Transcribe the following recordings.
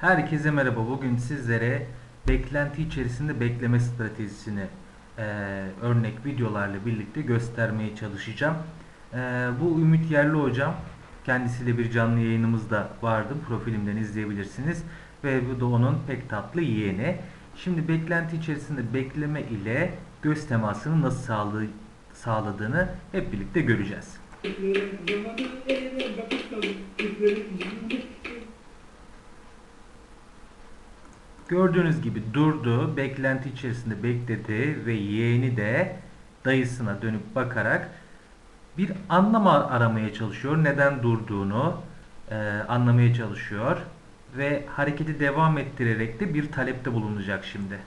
Herkese merhaba. Bugün sizlere beklenti içerisinde bekleme stratejisini e, örnek videolarla birlikte göstermeye çalışacağım. E, bu Ümit Yerli hocam. Kendisiyle bir canlı yayınımız da vardı. Profilimden izleyebilirsiniz. Ve bu da onun pek tatlı yeğeni. Şimdi beklenti içerisinde bekleme ile göz temasını nasıl sağladığını hep birlikte göreceğiz. Gördüğünüz gibi durdu, beklenti içerisinde bekledi ve yeğeni de dayısına dönüp bakarak bir anlam aramaya çalışıyor. Neden durduğunu e, anlamaya çalışıyor ve hareketi devam ettirerek de bir talepte bulunacak şimdi.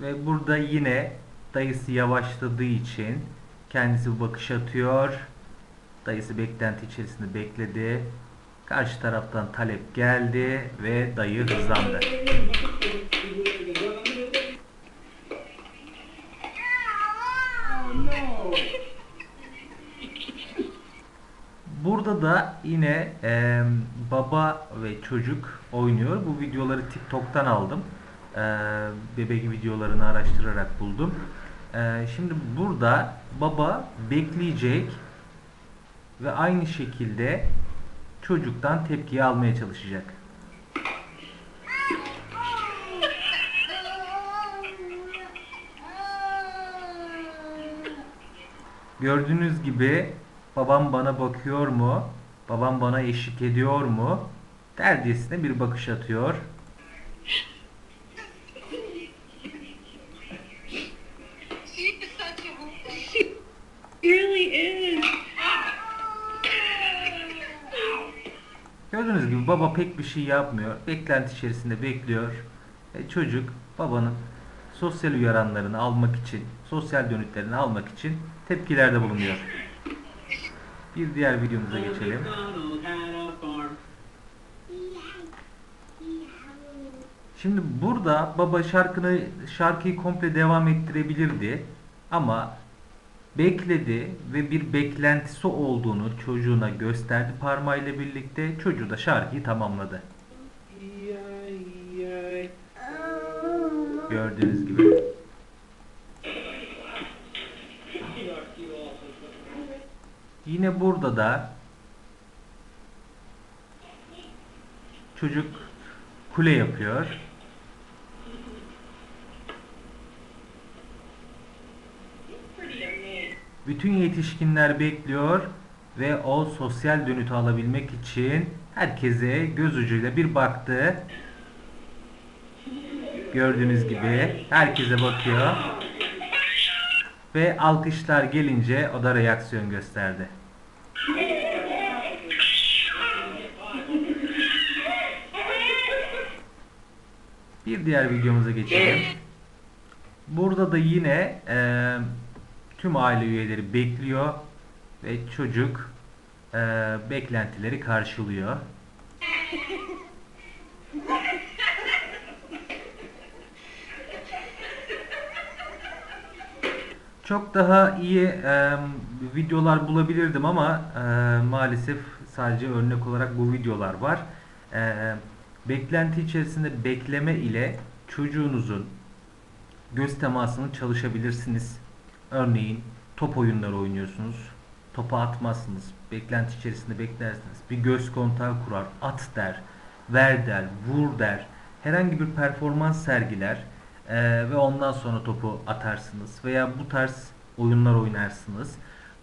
Ve burada yine dayısı yavaşladığı için kendisi bir bakış atıyor. Dayısı beklenti içerisinde bekledi. Karşı taraftan talep geldi ve dayı hızlandı. Burada da yine e, baba ve çocuk oynuyor. Bu videoları TikTok'tan aldım. E, bebek videolarını araştırarak buldum. E, şimdi burada baba bekleyecek ve aynı şekilde çocuktan tepkiyi almaya çalışacak. Gördüğünüz gibi babam bana bakıyor mu? Babam bana eşlik ediyor mu? Derdesine bir bakış atıyor. Gördüğünüz gibi baba pek bir şey yapmıyor. Beklenti içerisinde bekliyor. E, çocuk babanın sosyal uyaranlarını almak için, sosyal dönütlerini almak için tepkilerde bulunuyor. Bir diğer videomuza geçelim. Şimdi burada baba şarkını şarkıyı komple devam ettirebilirdi ama bekledi ve bir beklentisi olduğunu çocuğuna gösterdi parmağıyla birlikte. Çocuğu da şarkıyı tamamladı. Gördüğünüz gibi. Yine burada da çocuk kule yapıyor. Bütün yetişkinler bekliyor ve o sosyal dönütü alabilmek için herkese göz ucuyla bir baktı. Gördüğünüz gibi herkese bakıyor. Ve alkışlar gelince o da reaksiyon gösterdi. Bir diğer videomuza geçelim. Burada da yine e, tüm aile üyeleri bekliyor ve çocuk e, beklentileri karşılıyor. Çok daha iyi e, videolar bulabilirdim ama e, maalesef sadece örnek olarak bu videolar var. E, beklenti içerisinde bekleme ile çocuğunuzun göz temasını çalışabilirsiniz. Örneğin top oyunları oynuyorsunuz. Topa atmazsınız. Beklenti içerisinde beklersiniz. Bir göz kontağı kurar. At der. Ver der. Vur der. Herhangi bir performans sergiler. Ee, ve ondan sonra topu atarsınız. Veya bu tarz oyunlar oynarsınız.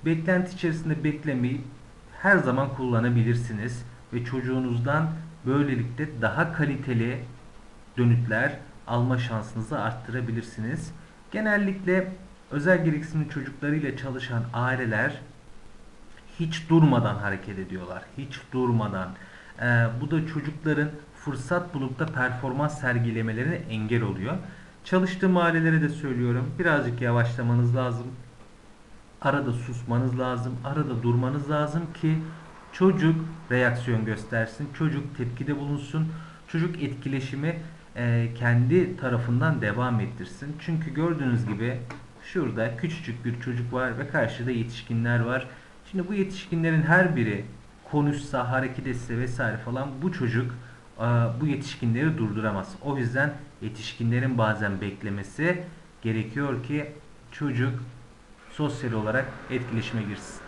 Beklenti içerisinde beklemeyi her zaman kullanabilirsiniz. Ve çocuğunuzdan böylelikle daha kaliteli dönütler alma şansınızı arttırabilirsiniz. Genellikle özel gereksinimli çocuklarıyla çalışan aileler hiç durmadan hareket ediyorlar. Hiç durmadan. Ee, bu da çocukların fırsat bulup da performans sergilemelerine engel oluyor. Çalıştığım ailelere de söylüyorum. Birazcık yavaşlamanız lazım. arada susmanız lazım, arada durmanız lazım ki çocuk reaksiyon göstersin, çocuk tepkide bulunsun, çocuk etkileşimi e, kendi tarafından devam ettirsin. Çünkü gördüğünüz gibi şurada küçücük bir çocuk var ve karşıda yetişkinler var. Şimdi bu yetişkinlerin her biri konuşsa, hareket etse vesaire falan bu çocuk e, bu yetişkinleri durduramaz. O yüzden yetişkinlerin bazen beklemesi gerekiyor ki çocuk sosyal olarak etkileşime girsin.